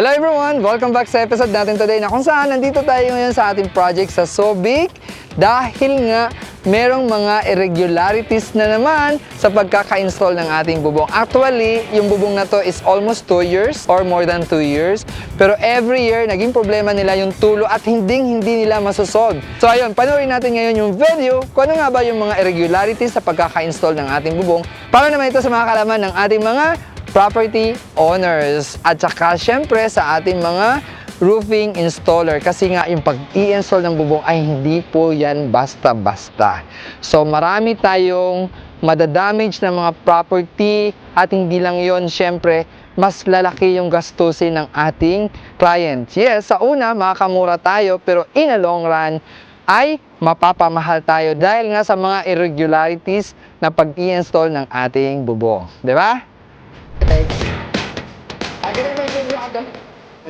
Hello everyone! Welcome back sa episode natin today na kung saan nandito tayo ngayon sa ating project sa Sobic dahil nga merong mga irregularities na naman sa pagkaka-install ng ating bubong. Actually, yung bubong na to is almost 2 years or more than 2 years. Pero every year, naging problema nila yung tulo at hindi hindi nila masosolve. So ayun, panoorin natin ngayon yung video kung ano nga ba yung mga irregularities sa pagkaka-install ng ating bubong para naman ito sa mga kalaman ng ating mga property owners at saka syempre sa ating mga roofing installer kasi nga yung pag-i-install ng bubong ay hindi po yan basta-basta. So marami tayong madadamage na mga property at hindi lang yon syempre mas lalaki yung gastusin ng ating clients. Yes, sa una makakamura tayo pero in a long run ay mapapamahal tayo dahil nga sa mga irregularities na pag-i-install ng ating bubong.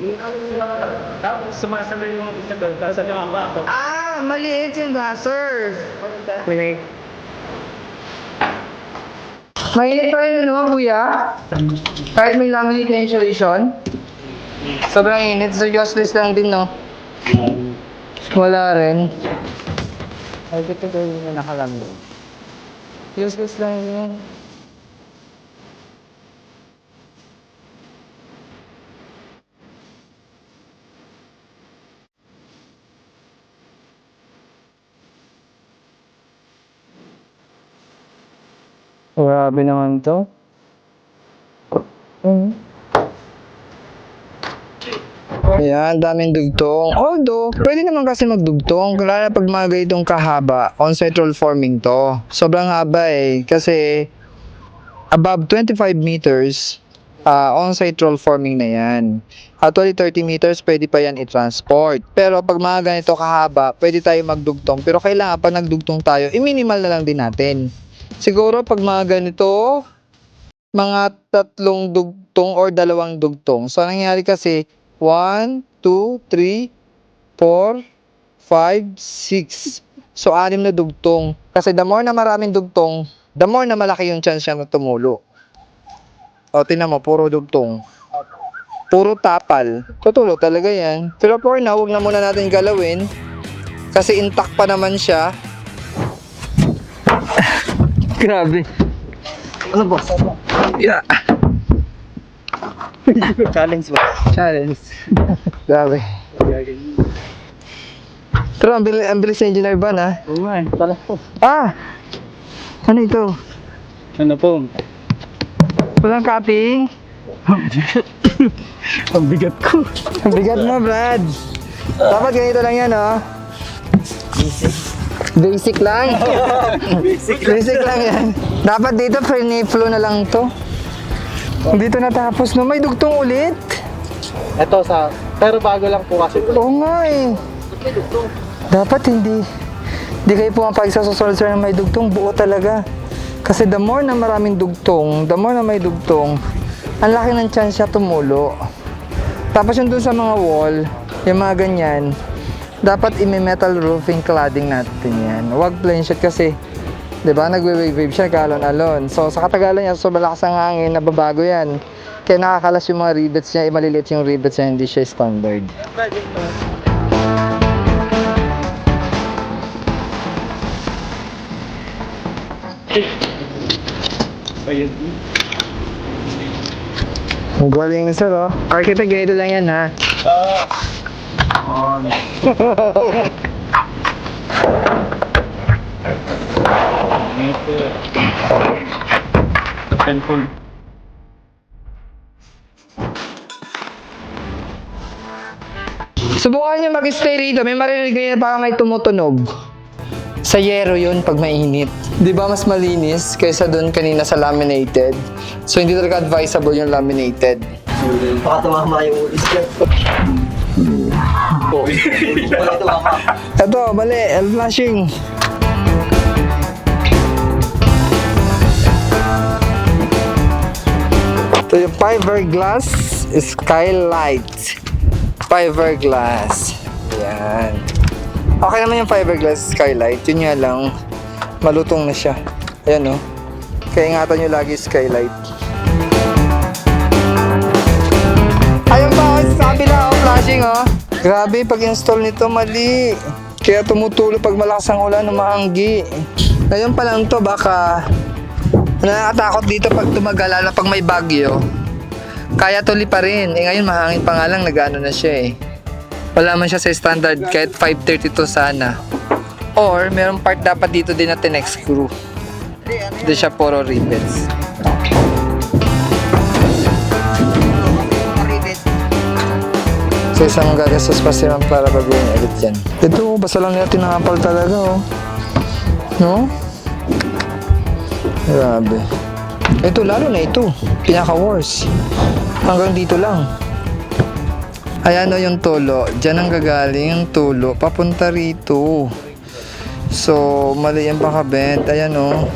'Di ba? Tapos sumasabay yung isa doon, tapos sa limang ako. Ah, maliit yung gasser. Mainit pa rin naman, kuya. Kahit may laminate na insulation. Sobrang init, so useless lang din, no? Wala rin. Ay, ito gawin na nakalamin. Useless lang yun. Grabe naman to. Mm. Ayan, daming dugtong. Although, pwede naman kasi magdugtong. Na pag mga ganitong kahaba, on-site roll forming to. Sobrang haba eh. Kasi, above 25 meters, ah, on-site roll forming na yan. Actually, 30 meters, pwede pa yan i-transport. Pero pag mga ganito kahaba, pwede tayo magdugtong. Pero kailangan pag nagdugtong tayo, i-minimal na lang din natin. Siguro pag mga ganito, mga tatlong dugtong or dalawang dugtong. So, ang nangyari kasi, 1, 2, 3, 4, 5, 6. So, anim na dugtong. Kasi the more na maraming dugtong, the more na malaki yung chance siya na tumulo. O, tinan mo, puro dugtong. Puro tapal. Tutulo talaga yan. Pero for now, huwag na muna natin galawin. Kasi intact pa naman siya. Grabe. Ano ba? Yeah. Challenge ba? Challenge. Grabe. Pero ang bilis, ang bilis ng engineer ban ha. Oo nga eh, tala po. Ah! Ano ito? Ano po? Walang cutting? Ang bigat ko. Ang bigat mo, Brad. Dapat ganito lang yan, oh. Basic lang. Basic. Basic lang yan. Dapat dito free flow na lang to. Dito natapos no. May dugtong ulit. Ito sa, pero bago lang po kasi. Oo nga eh. Dapat hindi. Hindi kayo pumapag sa susunod sir na may dugtong. Buo talaga. Kasi the more na maraming dugtong, the more na may dugtong, ang laki ng chance siya tumulo. Tapos yung dun sa mga wall, yung mga ganyan, dapat imi-metal roofing cladding natin yan. Huwag plain sheet kasi, di ba, nagwe-wave siya, galon-alon. So, sa katagalan niya, so malakas ang hangin, nababago yan. Kaya nakakalas yung mga rivets niya, maliliit yung rivets niya, hindi siya standard. Ayun. Ang galing sir, oh. Architect, ganito lang yan, ha? Ah. On. Ito. Cellphone. Subukan niyo mag-stay rito. May marinig kayo parang may tumutunog. Sa yero yun pag mainit. Di ba mas malinis kaysa doon kanina sa laminated? So hindi talaga advisable yung laminated. Baka tumama yung ulis ko. Ito, mali. L-flashing. Ito yung fiberglass skylight. Fiberglass. Yan. Okay naman yung fiberglass skylight. Yun nga lang, malutong na siya. Ayan, no? Kaya ingatan nyo lagi skylight. Ayun pa, oh, sa kabila, oh, flashing, oh. Grabe, pag-install nito, mali. Kaya tumutulo pag malakas ang ulan, umaanggi. Ngayon pa lang to, baka nakakatakot dito pag tumagal, lalo pag may bagyo. Kaya tuloy pa rin. Eh ngayon, mahangin pa nga lang, nag-ano na siya eh. Wala man siya sa standard, kahit 532 sana. Or, merong part dapat dito din na tinex screw. Hindi siya puro rivets. So isang gagastos pa siya para baguhin ulit yan. Ito, basta lang nila tinakapal talaga oh. No? Grabe. Ito, lalo na ito. Pinaka-worst. Hanggang dito lang. Ayan o yung tulo. Diyan ang gagaling yung tulo. Papunta rito. So, mali yung pakabent. Ayan o.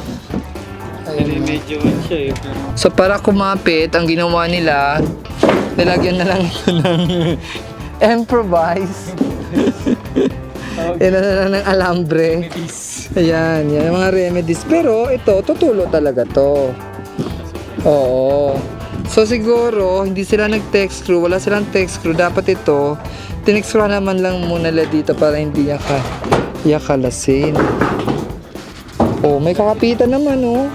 Medyo man siya eh. So para kumapit, ang ginawa nila, nilagyan na lang ito ng improvise. Yan na ng alambre. Ayan, yan ang mga remedies. Pero ito, tutulo talaga to. Oo. So siguro, hindi sila nag-text screw, wala silang text screw. Dapat ito, tinext screw naman lang muna nila dito para hindi yaka, yakalasin. Oh, may kakapitan naman oh.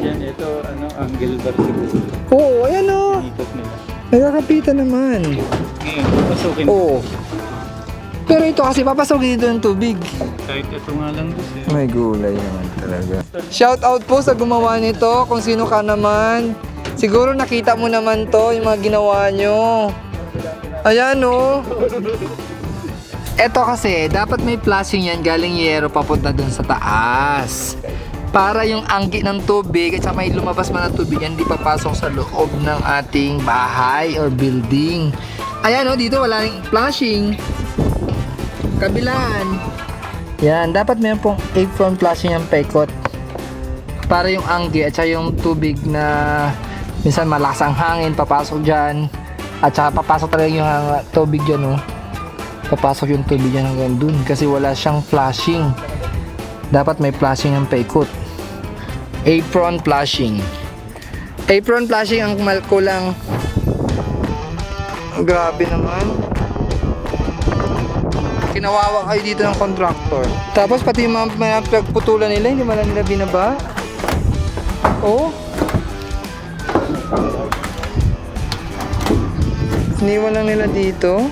yan, ito ano, angle bar siguro. Oo, ayan oh. May kakapitan naman. Pasukin. Oo. Pero ito kasi papasok dito ng tubig. Kahit ito nga lang boss eh. May gulay naman talaga. Shout out po sa gumawa nito, kung sino ka naman. Siguro nakita mo naman to, yung mga ginawa nyo. Ayan oh. Ito kasi, dapat may flashing yan galing yero papunta dun sa taas. Para yung anggi ng tubig at saka may lumabas man ng tubig hindi papasok sa loob ng ating bahay or building. Ayan oh, dito wala ring flashing. Kabilaan. Yan, dapat meron pong apron flashing yung pekot. Para yung anggi at saka yung tubig na minsan malakas ang hangin, papasok dyan. At saka papasok talaga yung hang- tubig dyan, oh. Papasok yung tubig dyan hanggang dun kasi wala siyang flashing. Dapat may flashing ang paikot. Apron flashing. Apron flashing ang kulang. Grabe naman. Kinawawa kayo dito ng contractor. Tapos pati yung mga, mga pinagputulan nila, hindi man nila binaba. Oh. Iniwan lang nila dito.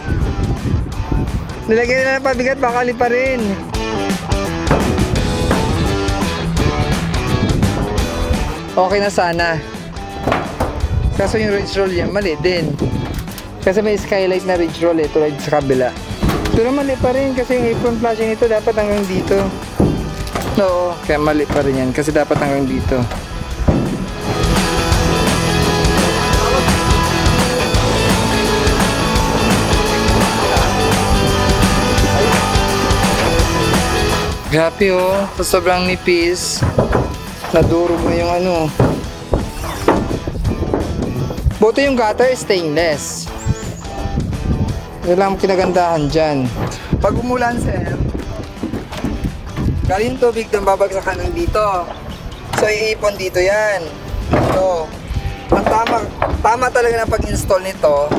Nilagyan nila ng pabigat, bakali pa rin. Okay na sana. Kaso yung ridge roll yan, mali din. Kasi may skylight na ridge roll eh, tulad sa kabila. Pero mali pa rin kasi yung apron flashing ito dapat hanggang dito. Oo, kaya mali pa rin yan kasi dapat hanggang dito. Grabe oh, sa sobrang nipis. Nadurog na yung ano. Buti yung gutter stainless. Yun lang ang kinagandahan dyan. Pag umulan sir, galing tubig doon babagsakan ng dito. So iipon dito yan. Ito. Ang tama, tama talaga ng pag-install nito.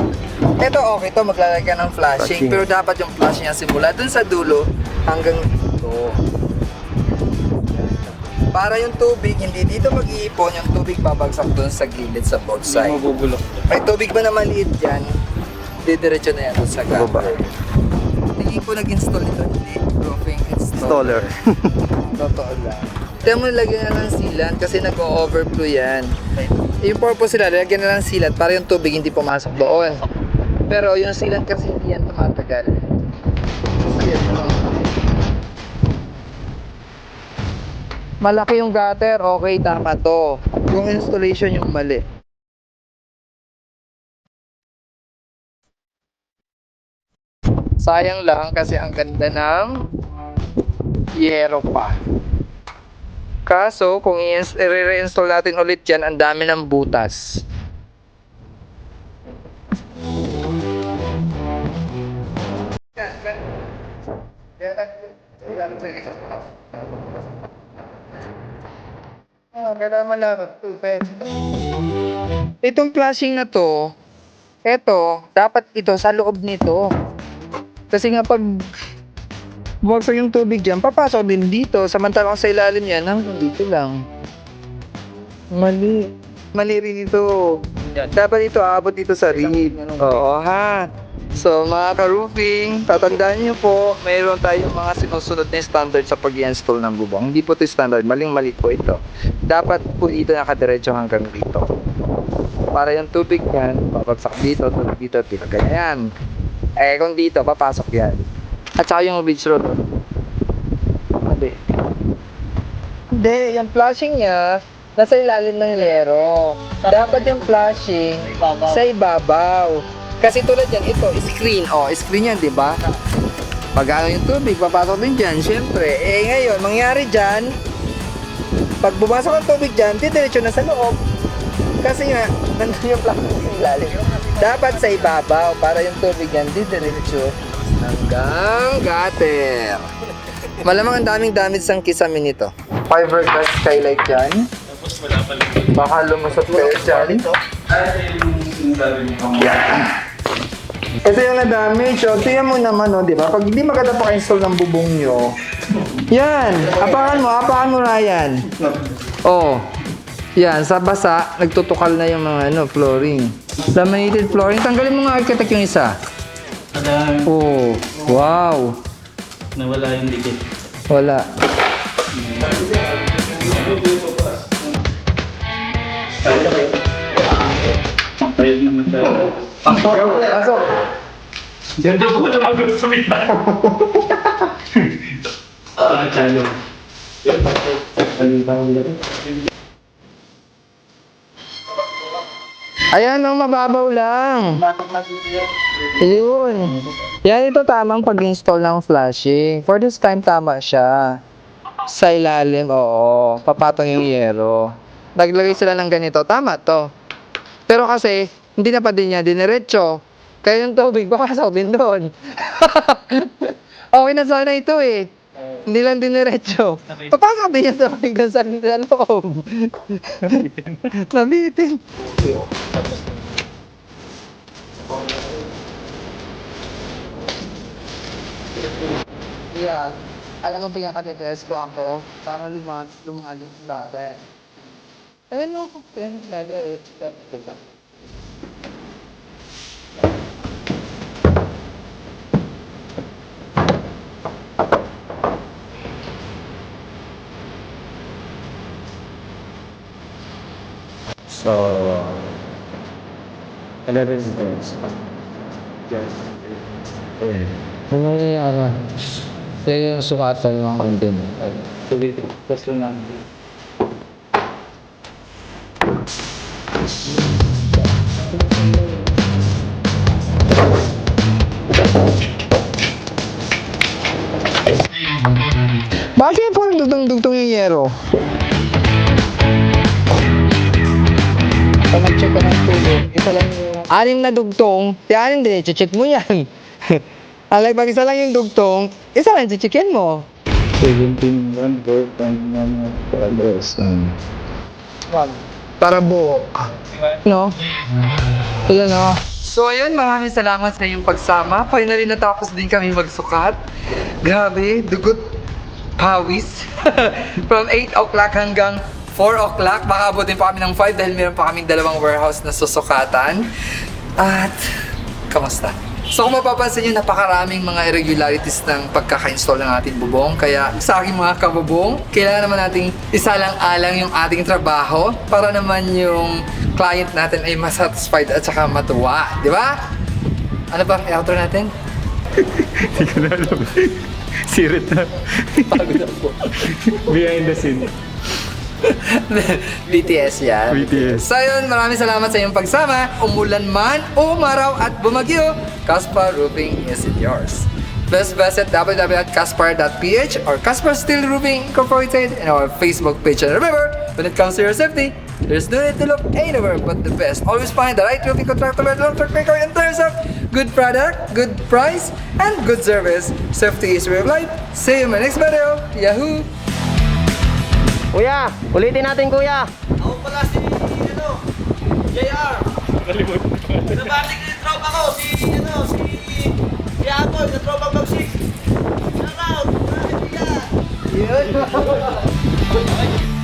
Ito okay to, maglalagay ng flashing. Flashing. Pero dapat yung flashing niya simula dun sa dulo hanggang dito. Para yung tubig, hindi dito mag-iipon, yung tubig babagsak dun sa gilid sa both Hindi side. mabubulok. May tubig ba na maliit dyan? Didiretso na yan dun sa Baba. gutter. Hindi ko nag-install ito, hindi roofing install. Installer. Totoo lang. Kaya mo nilagyan na ng sealant kasi nag-overflow yan. Yung purpose nila, nilagyan na ng sealant para yung tubig hindi pumasok doon. Pero yung sealant kasi hindi yan tumatagal. Kasi yan Malaki yung gutter, okay, tama to. Yung installation yung mali. Sayang lang kasi ang ganda ng yero pa. Kaso, kung i-reinstall natin ulit yan, ang dami ng butas. Kailangan malaman. Itong flashing na to, eto, dapat ito sa loob nito. Kasi nga pag bumagsak yung tubig dyan, papasok din dito. Samantalang sa ilalim yan, hanggang dito lang. Mali. Mali rin ito. Dapat ito aabot dito sa rib. Oo ha. So mga ka-roofing, tatandaan niyo po, mayroon tayong mga sinusunod na standard sa pag install ng bubong. Hindi po ito standard, maling-mali po ito. Dapat po dito nakadiretso hanggang dito. Para yung tubig yan, babagsak dito, tubig dito, dito, ganyan. Eh kung dito, papasok yan. At saka yung ridge road. Hindi. Hindi, yung flashing niya, nasa ilalim ng lero. Dapat yung flashing sa ibabaw. Kasi tulad yan, ito, screen. Oh, screen yan, di ba? Pag yung tubig, papasok din dyan, syempre. Eh ngayon, mangyari dyan, pag bumasok ang tubig dyan, didiretso na sa loob. Kasi nga, nandun yung flashing sa ilalim. Dapat sa ibabaw, para yung tubig yan, didiretso hanggang gutter. Malamang ang daming damage ang kisame nito. Fiberglass skylight yan. Tapos wala pala. Baka lumusot kayo dyan. Yan. Ito yung na-damage. O, tingnan mo naman, o, di ba? Pag hindi maganda pa install ng bubong nyo, yan. Apakan mo, apakan mo, Ryan. Oh. Yan, sa basa, nagtutukal na yung mga ano, flooring. Laminated flooring. Tanggalin mo nga architect yung isa. Alam, Oh, wow. nawala yung dikit. Wala. Ayun naman tayo. Pasok. Diyan din po na magulo sa mitad. Ah, chalo. Ayan, ang mababaw lang. Yun. Yan, ito tamang pag-install ng flashing. For this time, tama siya. Sa ilalim, oo. Papatong yung yero. Naglagay sila ng ganito. Tama to. Pero kasi, hindi na pa din niya diniretso. Kaya yung tubig, papasok din doon. okay na sana ito eh. Hindi lang diniretso. Papasok din yung tubig doon sa, sa loob. Nabitin. Yeah. Alam mo, pinakatitest ko ako para lumaan, lumaan yung dati. Ayun mo, pinagagalit. So, ano rin this? Yes. Eh. Ano nangyayari? Kaya yung sukatan ng content. Tuloy, tapos lang namin. Yero? Pag nag-check ka ng tubig, isa lang yung... Anim na dugtong, di anim din, check mo yan. Alay, pag isa lang yung dugtong, isa lang checkin mo. 17 run, board, and one, progress. Wag. Para buo. No? Wala no? So ayun, maraming salamat sa iyong pagsama. Finally natapos din kami magsukat. Grabe, dugot pawis. From 8 o'clock hanggang 4 o'clock. Baka abutin pa kami ng 5 dahil meron pa kaming dalawang warehouse na susukatan. At, kamusta? So kung mapapansin nyo, napakaraming mga irregularities ng pagkaka-install ng ating bubong. Kaya sa aking mga kabubong, kailangan naman nating isalang-alang yung ating trabaho para naman yung client natin ay masatisfied at saka matuwa. Di ba? Ano ba? I-outro natin? Hindi ko na alam. Sirit na. Pagod ako. Behind the scene. BTS yan. BTS. So yun, maraming salamat sa iyong pagsama. Umulan man, umaraw at bumagyo, Caspar Roofing is yours. Best visit www.caspar.ph or Caspar Steel Roofing Incorporated and our Facebook page. And remember, when it comes to your safety, There's no need to look anywhere but the best. Always find the right roofing contractor with long track record in terms of good product, good price, and good service. Safety is way life. See you in my next video. Yahoo! Kuya, ulitin natin kuya. Ako pala si ano, JR. Kalimut. Nabatik na yung tropa ko, si ano, si Yakoy, na tropa Bagsik. Shout out, Yun.